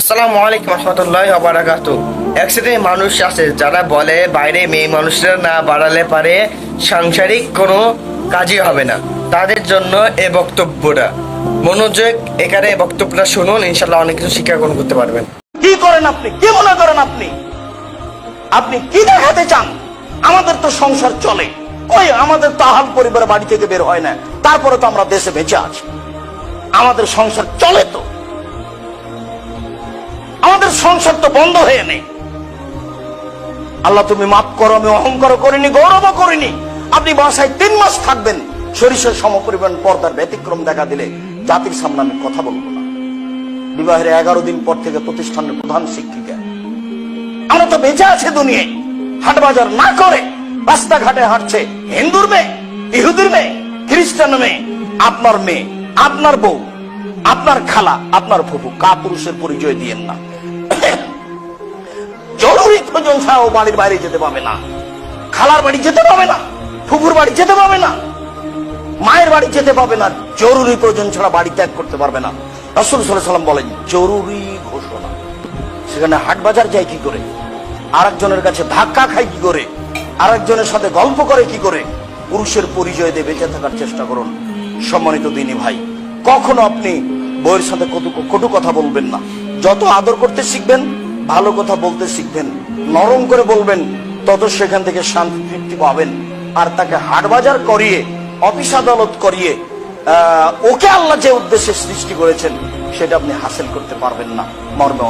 আসসালামু আলাইকুম রহমতুল্লাহ বারাকাতু এক মানুষ আছে যারা বলে, বাইরে মেয়ে মানুষরা না বাড়ালে পারে সাংসারিক কোনো কাজই হবে না। তাদের জন্য এ বক্তব্যটা। মনোযোগ এখানে বক্তব্যটা শুনুন ইনশাল্লাহ অনেক কিছু শিক্ষা গ্রহণ করতে পারবেন। কি করেন আপনি? কি মনে করেন আপনি? আপনি কি দেখাতে চান? আমাদের তো সংসার চলে। ওই আমাদের তো আহাল পরিবার বাড়ি থেকে বের হয় না। তারপরে তো আমরা দেশে বেঁচে আছি। আমাদের সংসার চলে তো। সংসার তো বন্ধ হয়ে নেই। আল্লাহ তুমি মাফ করো, আমি অহংকার করিনি, গৌরবও করিনি। আপনি বাসায় তিন মাস থাকবেন, সরিষার সমপরিমাণ পর্দার ব্যতিক্রম দেখা দিলে জাতির সামনে আমি কথা বলব না। বিবাহের এগারো দিন পর থেকে প্রতিষ্ঠানের প্রধান শিক্ষিকা। আমরা তো বেঁচে আছে দুনিয়ায়। হাট বাজার না করে রাস্তাঘাটে হাঁটছে হিন্দুর মেয়ে, ইহুদির মেয়ে, খ্রিস্টান মেয়ে, আপনার মেয়ে, আপনার বউ, আপনার খালা, আপনার ফুফু কা পুরুষের পরিচয় দিয়েন না। জরুরি প্রয়োজন ছাড়াও বাড়ির বাইরে যেতে পাবে না। খালার বাড়ি যেতে পাবে না, ফুফুর বাড়ি যেতে পাবে না, মায়ের বাড়ি যেতে পাবে না, জরুরি প্রয়োজন ছাড়া বাড়ি ত্যাগ করতে পারবে না। রসুল সাল্লাম বলেন, জরুরি ঘোষণা। সেখানে হাট বাজার যায় কি করে? আরেকজনের কাছে ধাক্কা খায় কি করে? আরেকজনের সাথে গল্প করে কি করে? পুরুষের পরিচয় দিয়ে বেঁচে থাকার চেষ্টা করুন। সম্মানিত দিনী ভাই, কখনো আপনি বইয়ের সাথে কটু কথা বলবেন না। যত আদর করতে শিখবেন ভালো কথা বলতে শিখবেন, নরম করে বলবেন, তত সেখান থেকে শান্তি তৃপ্তি পাবেন। আর তাকে হাট বাজার করিয়ে, অফিস আদালত করিয়ে ওকে আল্লাহ যে উদ্দেশ্যে সৃষ্টি করেছেন, সেটা আপনি হাসিল করতে পারবেন না, মর্মে